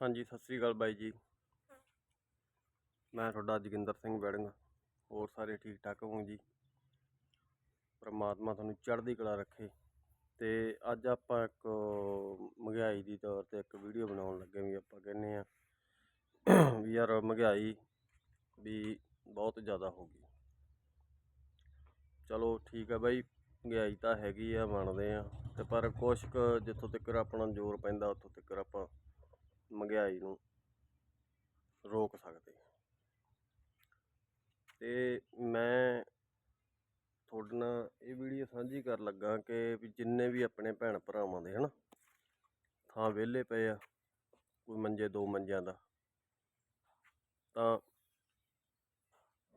ਹਾਂਜੀ, ਸਤਿ ਸ੍ਰੀ ਅਕਾਲ ਬਾਈ ਜੀ। ਮੈਂ ਤੁਹਾਡਾ ਜੋਗਿੰਦਰ ਸਿੰਘ ਵੜਿੰਗ ਹੋਰ ਸਾਰੇ ਠੀਕ ਠਾਕ ਹੋ ਜੀ? ਪਰਮਾਤਮਾ ਤੁਹਾਨੂੰ ਚੜ੍ਹਦੀ ਕਲਾ ਰੱਖੇ। ਤੇ ਅੱਜ ਆਪਾਂ ਇੱਕ ਮਹਿੰਗਾਈ ਦੀ ਤੌਰ ਤੇ ਇੱਕ ਵੀਡੀਓ ਬਣਾਉਣ ਲੱਗੇ ਵੀ ਆਪਾਂ ਕਹਿੰਦੇ ਆ ਵੀ ਯਾਰ ਮਹਿੰਗਾਈ ਵੀ ਬਹੁਤ ਜ਼ਿਆਦਾ ਹੋ ਗਈ। ਚਲੋ ਠੀਕ ਹੈ ਬਾਈ, ਮਹਿੰਗਾਈ ਤਾਂ ਹੈਗੀ ਆ, ਮੰਨਦੇ ਆ ਤੇ ਪਰ ਕੁਛ ਕੁ ਜਿੱਥੋਂ ਤੱਕ ਆਪਣਾ ਜ਼ੋਰ ਪੈਂਦਾ, ਉੱਥੋਂ ਤੱਕ ਆਪਾਂ ਮਹਿੰਗਾਈ ਨੂੰ ਰੋਕ ਸਕਦੇ। ਹਾਂ ਤੇ ਮੈਂ ਤੁਹਾਡੇ ਨਾਲ ਇਹ ਵੀਡੀਓ ਸਾਂਝੀ ਕਰਨ ਲੱਗਾ ਕਿ ਵੀ ਜਿੰਨੇ ਵੀ ਆਪਣੇ ਭੈਣ ਭਰਾਵਾਂ ਦੇ ਹਨਾ, ਥਾਂ ਵਿਹਲੇ ਪਏ ਆ, ਕੋਈ ਮੰਜੇ ਦੋ ਮੰਜਿਆਂ ਦਾ, ਤਾਂ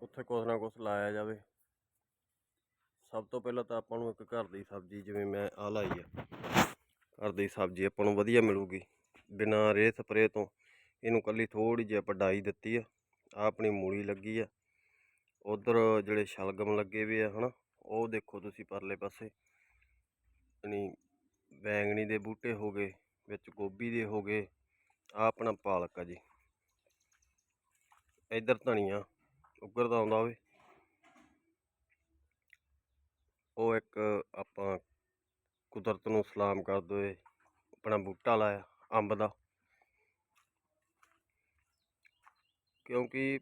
ਉੱਥੇ ਕੁਛ ਨਾ ਕੁਛ ਲਾਇਆ ਜਾਵੇ। ਸਭ ਤੋਂ ਪਹਿਲਾਂ ਤਾਂ ਆਪਾਂ ਨੂੰ ਇੱਕ ਘਰ ਦੀ ਸਬਜ਼ੀ ਜਿਵੇਂ ਮੈਂ ਆ ਲਾਈ ਆ, ਘਰ ਦੀ ਸਬਜ਼ੀ ਆਪਾਂ ਨੂੰ ਵਧੀਆ ਮਿਲੂਗੀ। ਬਿਨਾਂ ਰੇਹ ਸਪਰੇ ਤੋਂ ਇਹਨੂੰ ਕੱਲੀ ਥੋੜੀ ਜਿਹੀ ਆਪਾਂ ਡਾਈ ਦਿੱਤੀ ਆ ਆ ਆਪਣੀ ਮੂਲੀ ਲੱਗੀ ਆ। ਉਧਰ ਜਿਹੜੇ ਸ਼ਲਗਮ ਲੱਗੇ ਵੀ ਆ ਹਨਾ, ਉਹ ਦੇਖੋ ਤੁਸੀਂ ਪਰਲੇ ਪਾਸੇ। ਯਾਨੀ ਬੈਂਗਣੀ ਦੇ ਬੂਟੇ ਹੋ ਗਏ, ਵਿੱਚ ਗੋਭੀ ਦੇ ਹੋ ਗਏ ਆ ਆਪਣਾ ਪਾਲਕ ਆ ਜੀ। ਇੱਧਰ ਧਨੀਆ ਉੱਗਰਦਾ ਆਉਂਦਾ ਹੋਵੇ ਉਹ ਇੱਕ ਆਪਾਂ ਕੁਦਰਤ ਨੂੰ ਸਲਾਮ ਕਰਦੇ ਹੋਏ ਆਪਣਾ ਬੂਟਾ ਲਾਇਆ। ਅੰਬ ਦਾ। ਕਿਉਂਕਿ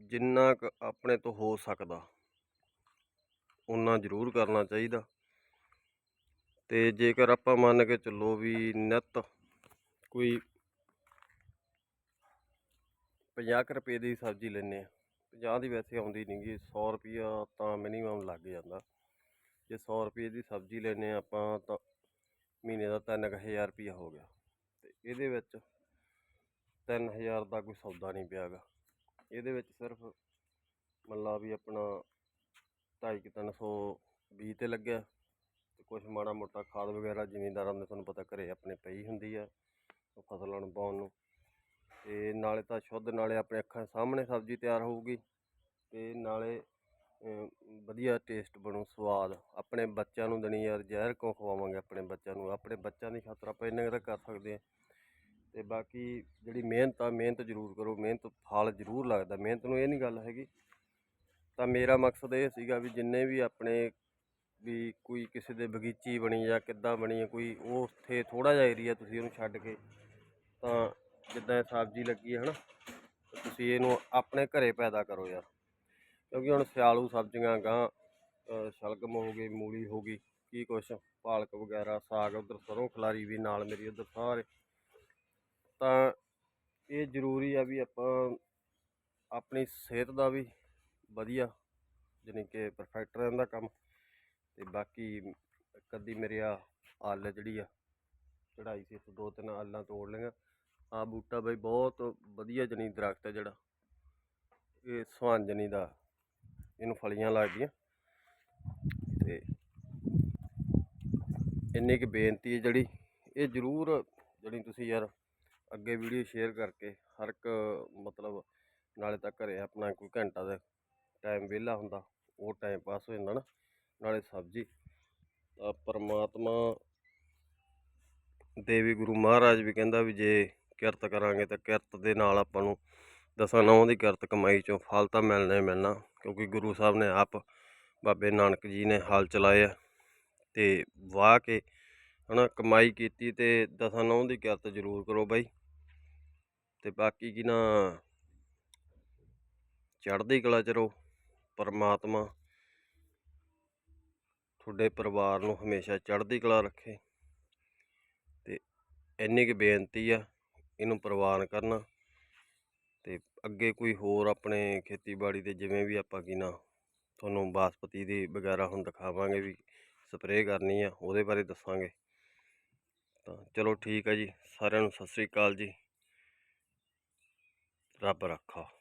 ਜਿੰਨਾ ਕੁ ਆਪਣੇ ਤੋਂ ਹੋ ਸਕਦਾ ਉਨਾ ਜ਼ਰੂਰ ਕਰਨਾ ਚਾਹੀਦਾ। ਤੇ ਜੇਕਰ ਆਪਾਂ ਮੰਨ ਕੇ ਚੱਲੋ ਵੀ ਨਿੱਤ ਕੋਈ 50 ਰੁਪਏ ਦੀ ਸਬਜ਼ੀ ਲੈਨੇ ਆ 50 ਦੀ ਵੈਸੇ ਆਉਂਦੀ ਨਹੀਂਗੀ 100 ਰੁਪਿਆ ਤਾਂ ਮਿਨੀਮਮ ਲੱਗ ਜਾਂਦਾ। ਜੇ 100 ਰੁਪਏ ਦੀ ਸਬਜ਼ੀ ਲੈਨੇ ਆ ਆਪਾਂ ਤਾਂ ਮਹੀਨੇ ਦਾ 3000 ਰੁਪਿਆ ਹੋ ਗਿਆ। ਇਹਦੇ ਵਿੱਚ 3000 ਦਾ ਕੋਈ ਸੌਦਾ ਨਹੀਂ ਪਿਆਗਾ ਇਹਦੇ ਵਿੱਚ ਸਿਰਫ ਮੰਨ ਵੀ ਆਪਣਾ 2.5 ਤਿੰਨ ਸੌ ਬੀਜ ਤੇ ਲੱਗਿਆ। ਤੇ ਕੁਝ ਮਾੜਾ ਮੋਟਾ ਖਾਦ ਵਗੈਰਾ ਜ਼ਿਮੀਂਦਾਰਾਂ ਦੇ ਤੁਹਾਨੂੰ ਪਤਾ ਘਰੇ ਆਪਣੇ ਪਈ ਹੁੰਦੀ ਆ, ਉਹ ਫਸਲਾਂ ਨੂੰ ਪਾਉਣ ਨੂੰ। ਤੇ ਨਾਲੇ ਤਾਂ ਸ਼ੁੱਧ, ਨਾਲੇ ਆਪਣੇ ਅੱਖਾਂ ਸਾਹਮਣੇ ਸਬਜ਼ੀ ਤਿਆਰ ਹੋਊਗੀ। ਤੇ ਨਾਲੇ ਵਧੀਆ ਟੇਸਟ ਬਣੂ, ਸਵਾਦ। ਆਪਣੇ ਬੱਚਿਆਂ ਨੂੰ ਦੇਣੀ ਯਾਰ ਜ਼ਹਿਰ ਕਿਉਂ ਖਵਾਵਾਂਗੇ ਆਪਣੇ ਬੱਚਿਆਂ ਨੂੰ? ਆਪਣੇ ਬੱਚਿਆਂ ਦੀ ਖਾਤਰ ਆਪਾਂ ਇੰਨਾ ਕੁ ਤਾਂ ਕਰ ਸਕਦੇ ਹਾਂ ਤੇ ਬਾਕੀ ਜਿਹੜੀ ਮਿਹਨਤ ਆ, ਮਿਹਨਤ ਜ਼ਰੂਰ ਕਰੋ, ਮਿਹਨਤ ਫਲ ਜ਼ਰੂਰ ਲੱਗਦਾ। ਮਿਹਨਤ ਨੂੰ ਇਹ ਨਹੀਂ ਗੱਲ ਹੈਗੀ। ਤਾਂ ਮੇਰਾ ਮਕਸਦ ਇਹ ਸੀਗਾ ਵੀ ਜਿੰਨੇ ਵੀ ਆਪਣੇ ਵੀ ਕੋਈ ਕਿਸੇ ਦੇ ਬਗੀਚੀ ਬਣੀ ਜਾਂ ਕਿੱਦਾਂ ਬਣੀ ਹੈ ਕੋਈ ਉਹ ਉੱਥੇ ਥੋੜਾ ਜਿਹਾ ਏਰੀਆ ਤੁਸੀਂ ਉਹਨੂੰ ਛੱਡ ਕੇ ਤਾਂ ਜਿੱਦਾਂ ਇਹ ਸਬਜ਼ੀ ਲੱਗੀ ਹੈ ਹਨਾ ਤੁਸੀਂ ਇਹਨੂੰ ਆਪਣੇ ਘਰੇ ਪੈਦਾ ਕਰੋ ਯਾਰ। ਕਿਉਂਕਿ ਹੁਣ ਸਿਆਲੂ ਸਬਜ਼ੀਆਂ, ਗਾਂ ਸ਼ਲਗਮ ਹੋ ਗਈ ਮੂਲੀ ਹੋ ਗਈ, ਕੀ ਕੁਛ, ਪਾਲਕ ਵਗੈਰਾ, ਸਾਗ, ਉਧਰ ਸਰੋਂ ਖਲਾਰੀ ਵੀ ਨਾਲ ਮੇਰੀ, ਉਧਰ ਸਾਰੇ ਜ਼ਰੂਰੀ ਆ ਵੀ ਆਪਾਂ ਆਪਣੀ ਸਿਹਤ ਦਾ ਵੀ ਵਧੀਆ ਜਾਣੀ ਕਿ ਪਰਫੈਕਟ ਰਹਿੰਦਾ ਕੰਮ ਤੇ ਬਾਕੀ ਇੱਕ ਅੱਧੀ ਮੇਰੇ ਆ ਆਲ ਜਿਹੜੀ ਆ ਚੜਾਈ ਸੀ ਇੱਥੇ ਦੋ ਤਿੰਨ ਆਲਾਂ ਤੋੜ ਲਈਆਂ। ਆ ਬੂਟਾ ਬਈ ਬਹੁਤ ਵਧੀਆ ਜਣੀ ਦਰਖਤ ਹੈ ਜਿਹੜਾ, ਇਹ ਸੁਹਾਂਜਣੀ ਦਾ, ਇਹਨੂੰ ਫਲੀਆਂ ਲੱਗਦੀਆਂ। ਤੇ ਇੰਨੀ ਕੁ ਬੇਨਤੀ ਹੈ ਜਿਹੜੀ, ਇਹ ਜ਼ਰੂਰ ਜਿਹੜੀ ਤੁਸੀਂ ਯਾਰ ਅੱਗੇ ਵੀਡੀਓ ਸ਼ੇਅਰ ਕਰਕੇ ਹਰ ਇੱਕ ਮਤਲਬ ਨਾਲੇ ਤਾਂ ਘਰੇ ਆਪਣਾ ਕੋਈ ਘੰਟਾ ਦਾ ਟਾਈਮ ਵਿਹਲਾ ਹੁੰਦਾ, ਉਹ ਟਾਈਮ ਪਾਸ ਹੋ ਜਾਂਦਾ ਨਾ, ਨਾਲੇ ਸਬਜ਼ੀ, ਤਾਂ ਪਰਮਾਤਮਾ ਦੇਵੀ ਗੁਰੂ ਮਹਾਰਾਜ ਵੀ ਕਹਿੰਦਾ ਵੀ ਜੇ ਕਿਰਤ ਕਰਾਂਗੇ ਤਾਂ ਕਿਰਤ ਦੇ ਨਾਲ ਆਪਾਂ ਨੂੰ ਦਸਾਂ ਨੌਂ ਦੀ ਕਿਰਤ ਕਮਾਈ ਚੋਂ ਫਲ ਤਾਂ ਮਿਲਣਾ ਹੀ ਮਿਲਣਾ, ਕਿਉਂਕਿ ਗੁਰੂ ਸਾਹਿਬ ਨੇ ਆਪ ਬਾਬੇ ਨਾਨਕ ਜੀ ਨੇ ਹਲ ਚਲਾਏ ਆ ਤੇ ਵਾਹ ਕੇ ਹਨਾ ਕਮਾਈ ਕੀਤੀ ਤੇ ਦਸਾਂ ਨੌਂ ਦੀ ਕਿਰਤ ਜ਼ਰੂਰ ਕਰੋ ਬਾਈ। ਤੇ ਬਾਕੀ ਕੀ ਨਾ ਚੜ੍ਹਦੀ ਕਲਾ ਚ ਰਹੋ, ਪਰਮਾਤਮਾ ਤੁਹਾਡੇ ਪਰਿਵਾਰ ਨੂੰ ਹਮੇਸ਼ਾ ਚੜ੍ਹਦੀ ਕਲਾ ਰੱਖੇ। ਤੇ ਇੰਨੀ ਕੁ ਬੇਨਤੀ ਆ, ਇਹਨੂੰ ਪ੍ਰਵਾਨ ਕਰਨਾ। ਤੇ ਅੱਗੇ ਕੋਈ ਹੋਰ ਆਪਣੇ ਖੇਤੀਬਾੜੀ ਦੇ ਜਿਵੇਂ ਵੀ ਆਪਾਂ ਕੀ ਨਾ ਤੁਹਾਨੂੰ ਬਾਸਪਤੀ ਦੀ ਵਗੈਰਾ ਹੁਣ ਦਿਖਾਵਾਂਗੇ ਵੀ ਸਪਰੇਅ ਕਰਨੀ ਆ, ਉਹਦੇ ਬਾਰੇ ਦੱਸਾਂਗੇ। ਤਾਂ ਚਲੋ ਠੀਕ ਆ ਜੀ, ਸਾਰਿਆਂ ਨੂੰ ਸਤਿ ਸ੍ਰੀ ਅਕਾਲ ਜੀ। ਰੱਬ ਰੱਖਾ।